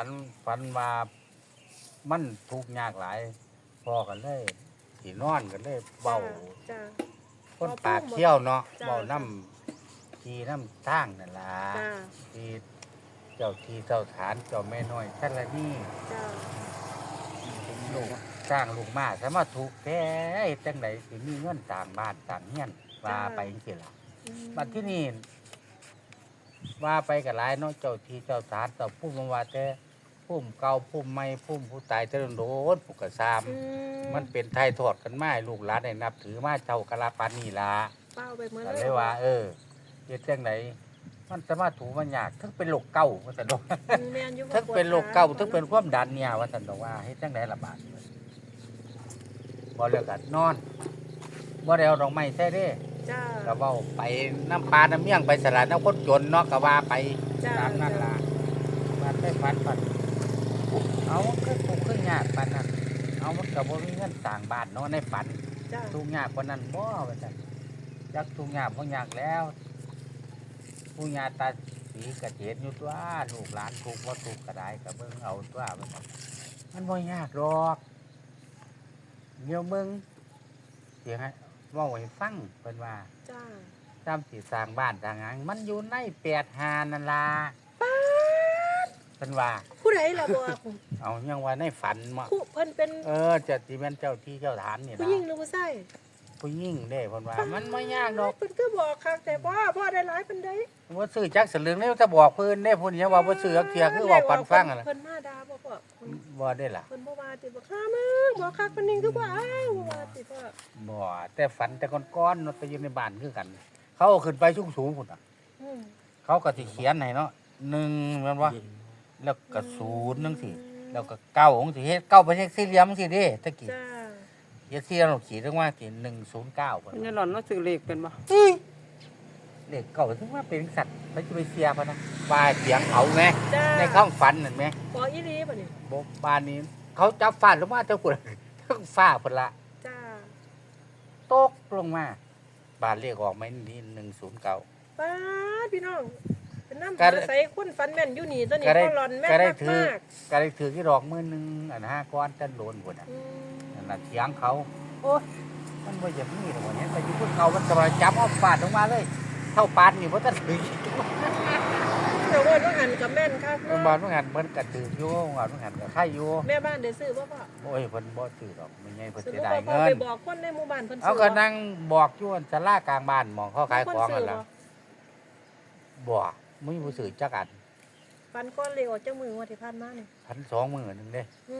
ฝันฝันว่ามันทุกข์ยากหลายพอกันเลยสีนอนกันเลยเบาจ้า คนปากเขี้ยวเนาะจ้ะ เบาน้ำทีน้ำทางนั่นล่ะจ้าทีเจ้าทีเจ้าฐานเจ้าแม่น้อยท่านละนี่จ้าลูกสร้างลูกมาสามารถถูกแท้จังไดสิมีเงินต่างบ้านต่างเฮียนว่าไปจังซี่ล่ะ อืมบัดที่นี่ว่าไปกับหลายเนาะเจ้าทีเจ้าฐานเจ้าผู้มาว่าแต่ ผู้เก่าผู้ใหม่ผู้ผู้ตายเจริญโดนผู้กระซาม อืมันเป็นไทยทอดกันมาให้ลูกหลานได้นับ ถือมาเจ้ากะลาปานนี่ล่ะเป้าไปเมื่อก็เลยว่า เออเฮ็ดจังไดมันสามารถถูมันยากทั้งเป็นโรคเก่าว่าซั่นดอกอืมแม่นอยู่ทั้งเป็นโรคเก่าทั้งเป็นความดันเนี่ยว่าซั่นดอกว่าเฮ็ดจังไดล่ะบาดบ่เลิกกันนอนบ่ได้เอาดอกไม้ใส่เด้ จ้าก็เว้าไปน้ำปลาน้ำเมี่ยงไปสลัดน้ำคนจนเนาะก็ว่าไปจ้าตามนั่นล่ะมันได้ฝันฝัน เอาคือถูกข์คือยากปานนั้นเอามันก็บ่มีเงินสร้างบ้านเนาะในฝันจ้าทุกข์ยากกว่านั้นบ่ว่าซั่นจักทุกข์ยากบ่ยากแล้วผู้ญาตาสีกระเจ็ดอยู่ตัวลูกหลานถูกข์บ่ถูกข์ก็ได้ก็เบิ่งเอาตัวว่าซั่นมันบ่ยากหรอกเดี๋ยวมึงสิให้เว้าให้ฟังเพิ่นว่าจ้าจำสิสร้างบ้านสร้างหยังมันอยู่ในแปดหานั่นล่ะ เป็นว่าผู้ใดล่ะบอกเอายังว่าในฝันมาผู้เพิ่นเป็นเออจะที่เป็นเจ้าที่เจ้าฐานนี่ผู้นะหญิงหรือผู้ชายผู้ยิ่งเด้เพิ่นว่า มันไม่ยากดอกเพิ่นก็บอกคักแต่ว่าพ่อได้หลายปานใดว่าซื้อจักสลึงนี่จะบอกเพิ่นเด้เพิ่นยังว่าบ่ซื้อจักเทียคือว่าปันฟังอะนะเพิ่นมาด่าบ่พ่อเพิ่นบ่ได้ล่ะเพิ่นบ่ว่าติบ่ฆ่ามึงบ่คักปานนี้คือบ่อ้าวบ่ว่าติพ่อบ่แต่ฝันแต่ก้อนๆเนาะไปอยู่ในบ้านคือกัน เขาเอาขึ้นไปสูงๆพุ่นน่ะอืมเขาก็สิเขียนให้เนาะหนึ่งแม่นว่า แล้วก็ศูนย์จังซี่แล้วก็เก้าจังซี่เฮ็ดเก้าไปเฮ็ดสี่เหลี่ยมจังซี่เด้ตะกี้จ้าเฮ็ดสี่เหลี่ยมขีดลงมาสิ109พุ่นมันจะน่ะหล่อนว่าซื้อเลขเป็นบ่เลขเก่าถึงว่าเป็นสัตว์มันจะไปเสียพะนะว่าเสียงเขาไงจ้าในข้างฝันนั่นไหมบ่อีหลีบ่นี่บอกบ้านนี้ เขาจับฟาดลงมาเจ้ากุ่นทั้งฟ้าพุ่นละจ้าตกลงมาบ้านเลขออกไหมนี่หนึ่งศูนย์เก้า ป้าดพี่น้องเป็ นน้ำก็ได้อาศัยคนฟันแม่นอยู่นี่ตัวนี้ก็ได้ก็หลอนแม่นก็ได้มากถือมากก็ได้ถือที่ดอกมือหนึ่งอันห้าก้อนจันโดนพุ่นอะอืมนั่นน่ะเสียงเขาโอ้ยมันว่าอย่างนี้หรอกวะเนี่ยแต่อยุ่พุ่นเขามันจะมาจับเอาฟาดลงมาเลย เท่าปานนี่เพราะท่านถือแต่ว่าต้องหันกับแม่นครับมันบอลมันหันเพิ่นกระถืออยู่ว่ามันหันกับไข่อยู่แม่บ้านได้ซื้อบ่พ่อโอ้ยเพิ่นบ่ถือดอกไม่ไงเพิ่นซื้อจะบ่ได้พ่อเงิไปน บอกคนในหมู่บ้านเพิ่นซื้เอาก็นั่งบอกอยู่อันศาลากลางบ้านหมองเขาขายของกันแล้ล่ะบอก มึงผู้สื่อจักอันฟันก้อนเลยออกจากมือว่าที่ผ่านมานี่พันสองหมื่นหนึ่งเด้อื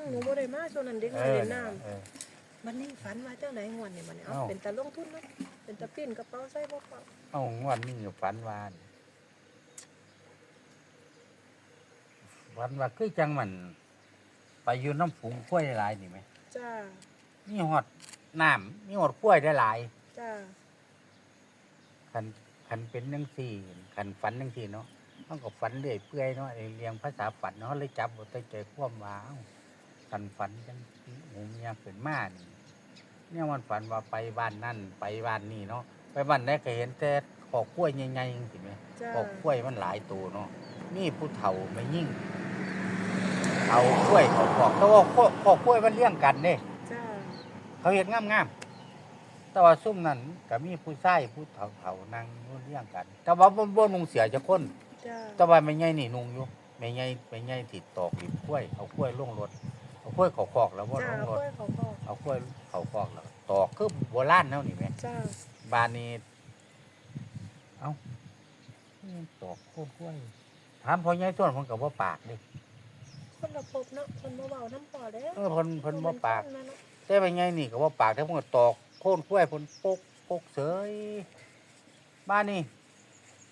มหนูบ่ได้มาช่วงนั้นเด็กเอน้อยอเล่นน้เออำมันนี่ฝันมาเจ้าไหนงวนนี่มันนี่เอาเอ้า เป็นตาลงทุนเนาะเป็นตาปิ้นกระเป๋าใส่บ่พ่อเอางวันนี้ฝันวานฝันว่าคือจังมัน ไปอยู่น้ำฝูงกล้วยหลายๆนี่ไหมจ้ามีหอดน้ำมีหอดกล้วยได้หลายจ้าคัน คันเป็นจังสี่คันฝันจังสี่เนาะมันก็ฝันเรื่อยเปื่อยเนาะเรียงภาษาฝันเนาะเลยจับบ่ได้ใจความว่าเอ้าคันฝันจังหูเมียเป็นมานี่เนี่ยมันฝันว่าไปบ้านนั่นไปบ้านนี่เนาะไปบ้านไหนก็เห็นแต่ขอกกล้วยใหญ่ๆจังซี่แหมจ้าขอกกล้วยมันหลายตัวเนาะมีผู้เฒ่าไม่ยิ่งเอากล้วยเขาขอกแต่ว่าขอกขอกกล้วยมันเลี้ยงกันเด้จ้าเขาเห็นงามๆ แต่ว่าซุ่มนั้นก็มีผู้ชายผู้เฒ่าๆนั่งอยู่เลี้ยงกัน แต่ว่าบ่บ่นุงเสียจะคนจ้าแต่ว่าไม่ใหญ่นี่นุงอยู่ไม่ใหญ่ไม่ใหญ่ติดตอกริบกล้วยเอากล้วยลงรถเอากล้วยเขาคอกแล้วบ่จ้าลงรถค่อยเขาพ่อเอากล้วยเขาคอกแล้วตอกคือโบราณเนานี่แหม่จ้าบ้านนี้ เอ้าตอกโคตรกล้วยถามพ่อใหญ่ส่วนเพิ่นก็บ่ปากเด้คนละภพเนาะคนบ่เว้าน้ำพ่อเด้เออเพิ่นเพิ่นบ่ปากคนละเนาะแต่ไม่ใหญ่นี่ก็บ่ปากแต่เพิ่นก็ตอก โค่นกล้วยเพิ่นปกปกเสยบ้านนี้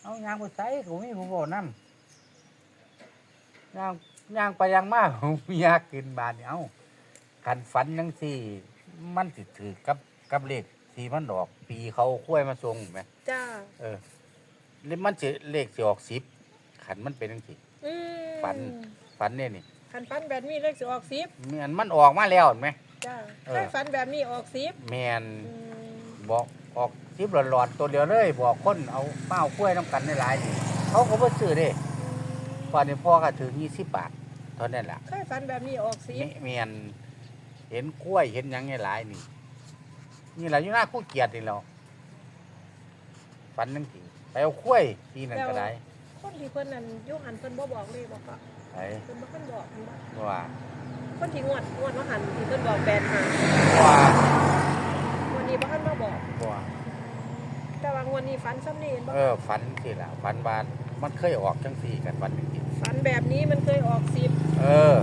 เอายางไปใส่ก็มีผู้บ่นำยางยางไปยางมาผมอยากกินบ้านนี่เอ้าคันฝันจังซี่ มันสิถือกับกับเลขที่มันดอก ปีเขากล้วยมาส่งแหมจ้าเออแล้วมันสิเลขสิออก10คันมันเป็นจังซี่อืมฝันฝันเนี่ยนี่คันฝันแบบนี้เลขสิออก10แม่นมันออกมาแล้วเห็นไหม จ้าเออถ้าฝันแบบนี้ออก10แม่นอืมบอกออกคลิปหลอนๆตัวเดียวเลยบอกคนเอาเป้ากล้วยน้ำกันในหลายๆเขาก็บ่ซื้อเด้ป่านนี้พ่อก็ถือยี่สิบบาทท่านั้นล่ะเคยฝันแบบนี้ออกสิมีเมียนเห็นกล้วยเห็นหยังไงหลายนี่ นี่แหละอยู่หน้าคู่เกียรตินี่เราฝันนึงทีไปเอากล้วยทีนั่นก็ได้คนที่เพิ่นนั่นอยุหันเพิ่นบ่บอกเลยบอกก็ไอ้เพิ่นบ่เพิ่นบอกเพิ่นบ่ว่า คนที่งวดงวดว่าหันที่เพิ่นบอกแปดหาว่าวันนี้บ่ทันมาบอก ว่าแต่ว่างวดนี้ฝันซ้ำนี่เห็นบ่เออฝันทีละฝันว่ามันเคยออกจังสี่กันฝันนึงทีฝันแบบนี้มันเคยออกสิบเออ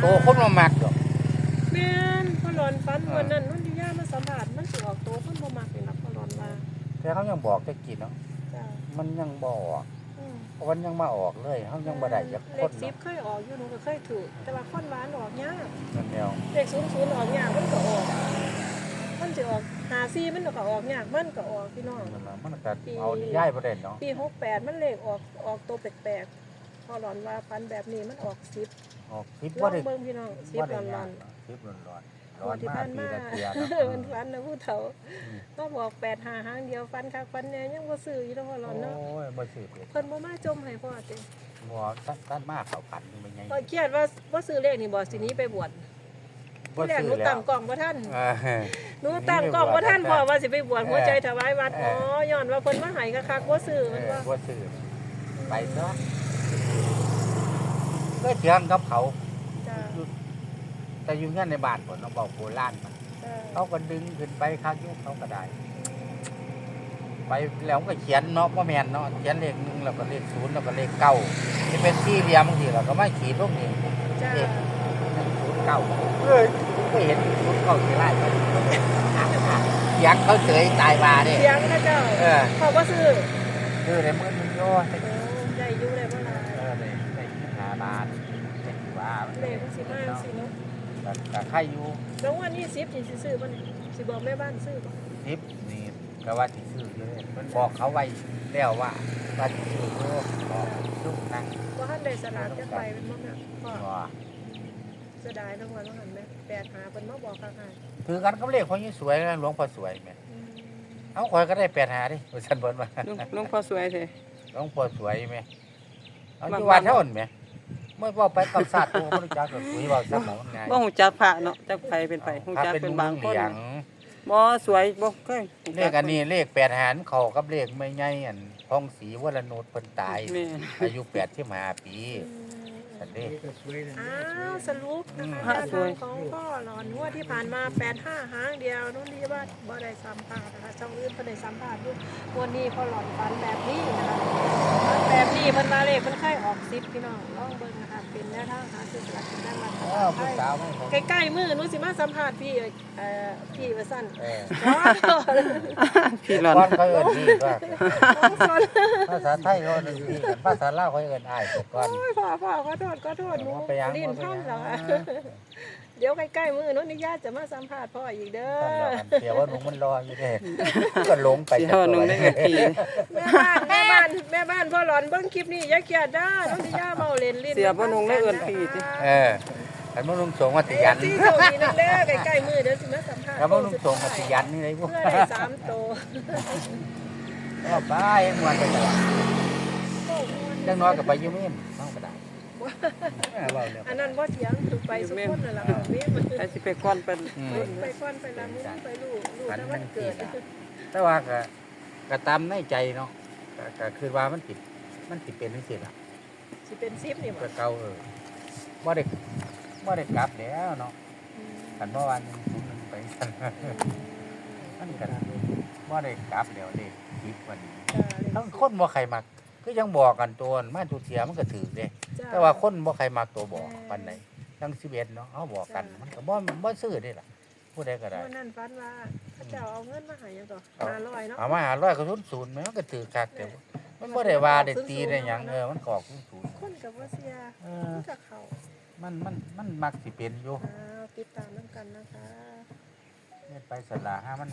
โตคนมามักดอก แม่นพ่อหลอนฝันเออวันนั้นนุ่นที่ย่ามาสัมผัสมันสิออกโตคนบ่มักนี่ล่ะพ่อหลอนว่าแต่เขายังบอกจะกินเนาะจ้ามันยังบออก อืมเพราะมันยังมาออกเลยเขายังบ่ได้จากเลคนขสิบเนาะเคยออกอยู่หนูก็เคยถูก แต่ว่าคนหวานออกยากนั่นเดียวเลขศูนย์ศูนย์ออกยากมันก็ออก มันจะออกหาซีมันก็ออกยากมันก็ออกพี่น้อง นั่นล่ะมันก็เอานิย่ายประเด็นเนาะปีหกแปดมันเลขออกออกตัวแปลกๆพอหลอนว่าฟันแบบนี้มันออกสิบออกคิดลอว่างได้เบิ่งพี่น้องสิบว่าหได้ลอนหลยาอกนเนาะคิดร้อนร้อนๆ ร้อนที่มาผ่านปีมาละเทียเนาะมันฟันนะผู้เฒ่าอืมก็บอกแปดหาหางเดียวฟันคักฟันแน่ยังบ่ซื้ออยู่แล้วพอหลอนเนาะโอ้ยบ่ซื้อเป็ดเพิ่นบ่มาจมให้พ่อเด้บ่ตัดตัดมาเข้าฝันนี่มันไงพอเครียดว่าบ่ซื้อเลขนี่บ่สิหนี้ไปบวชบ่ที่แรกซื้หนูอแล้วตั้งกล่องบ่ทันเออ หนูตั้งกล้องว่าท่านพ่อว่าสิไปบวชหัวใจถวายวัดเออ๋ออ ย้อนว่าเพิ่นมาให้คักๆบ่ซื้อเอมันอว่า บ่ซื้อไปซะก็เถียงกับเขาจ้า แต่อยู่เงี้ยในบ้านผมเราบอกโบราณมันจ้าเขาก็ดึงขึ้นไปข้างยุคเขาก็ได้ ไปแล้วก็เขียนเนาะว่าแมนเนาะเขียนเลขหนึ่งแล้วก็เลขศูนย์แล้วก็เลขเก้าที่เป็นสี่เหลี่ยมบางทีเราก็ไม่ขีดลงนี่จ้าเลขหนึ่งศูนย์เก้าเอ้ยก็เห็นศูนย์เก้าที่ไล่ไปเสียงเขาเฉยตายมาเนี่ยเสียงนะเจ้าเออเขาบ่ซื้อคือในมือมันโย่โอ้ได้อยู่ได้บ่ล่ะเออในในที่หาบานเป็นว่าเลขมันสิมาสิเนาะ แต่แต่ใครอยู่แล้ววันนี้10นี่สิซื้อบ่นี่สิบอกแม่บ้านซื้อบ่ทิปนี่ก็ว่าที่ซื้อเลยมันบอกเขาไว้แล้วว่าว่าที่ซื้อโลกบอกลูกนั่งบ่ทันได้สลากจักใบเป็นบ่แม่พ่อว่าเสียดายทั้งวันว่าหั่นแม่8หาเพิ่นมาบอกคักให้ถือกันก็เลขคนนี้สวยนะหลวงพ่อสวยแม่อืมเอาคอยก็ได้แปดหาดิว่าฉันบอกว่าลุงลุงพอสวยเถอะหลวงพ่อสวยแม่เอาบางที่วัดเท่านั้นแม่ เมื่อว่าไปกับศาสตร์ตัวพระเจ้าก็คุยบอกสมองไงบ่ฮู้จักพระเนาะจักไผเป็นไผฮู้จักเป็นบางคนเหลียงบ่สวยบ่เคยรู้เลจัขอันนี้เลขแปดหารเขากับเลขไม่ใหญ่อันพองศรีวรนุชเพิ่นตายแม่นอายุแปดที่มาปีอืมสันเด้อ้าวสรุปนะคะพระแนวสวยทางของพ่อหลอนง วดที่ผ่านมา8 5หางเดียวนุ่นดีว่าบ่ได้สัมภาษณ์นะคะช่องอื่นเพิ่นได้สัมภาษณ์อยู่งวดนี้พ่อหลอนฝันแบบนี้นะคะฝันแบบนี้เพิ่นมาเลขเพิ่นค่อยออก10พี่น้องลองเบิ่งนะคะเป็นแนวทางหาซื้อสลากกินแบ่งรัฐเอบาอลไทผู้ยสาวไม่ผมใกล้ๆมือหนูสิมาสัมภาษณ์พี่เอ่อพี่ว่าซั่นเออว้าวพี่หลอน ก้อนเขาเอินพี่ว่าของสนภาษาไทยเขาเอินพี่ภาษาลาวเขาเอินอ้ายแต่ก่อน โอ้ยพ่อพ่อขอโทษขอโทษหนูว่าไปยังลิ้นว่าไปพันยังเหรอคะเดี๋ยวใกล้ๆมือหนูนิยาตจะมาสัมภาษณ์พ่ออีกเด้อเดี๋ยวว่าหนุ่มมันรออยู่เด้ก็หลงไปสิเฮานึงได้เอิ้นพี่แม่บ้านแม่บ้านแม่บ้านพ่อหลอนเบิ่งคลิปนี้อย่าเกลียดด้าน้องนิยาเมาเล่นลิ้นเสียบ่นุ่งได้เอิ้นพี่ติเออขันมันนุ่งสงมาติเดี๋ยัยวนที่โชคดีนั่นเด้อใกล้ๆมือเดี๋ยวสิมาสัมภาษณ์ขันมันนุ่งสงมาติยันนี่เลยพวกเพื่อได้สามโตก็ไปมวนไปตลอดจังน้อยกับไปอยูเมนน้องก็ได้เออเว้าเรื่องอันนั้นบ่เถียงคือไปสุขคนนั่นล่ะเว้ยมันไอ้สิไปก่อนเป็นอืมไปก่อนไปละมุ้งไปลูกลูกแต่วันเกิดแต่ว่าก็ก็ตามในใจเนาะก็ก็คือว่ามันติดมันติดเป็นจังซี่ล่ะสิเป็นซิปนี่บ่ก็เก่าเออบ่ได้บ่ได้กลับแล้วเนาะกันเมื่อวานหนึงศูนย์หนึ่งไปซั่นมันก็บ่ได้กลับแล้วเด้คิดวันนี้ทั้งคนบ่ใครมักคือยังบอกกันตัวมาทุกเทียมันก็ถือเด้ แต่ว่าคนบ่ใครมักตัวบอกปานใดทั้ง11เนาะเฮาบอกกัน มันก็บ่บ่ซื้อเด้ล่ะผู้ใดก็ได้วันนั้นฝันว่าพระเจ้าเอาเงินมาให้ยังต่อเอาห้าร้อยเนาะเอามาหาร้อยก็ศูนย์ศูนย์แม่มันก็ถือคักแต่ว่ามันบ่ได้ว่าได้ตีได้หยังเออมันก็ออกศูนย์ศูนย์คนกับว่าเสียเออมันกับเขามันมันมันมักสิเป็นอยู่อ้าวติดตามน้ำกันนะคะเฮ็ดไปสละห้ามัน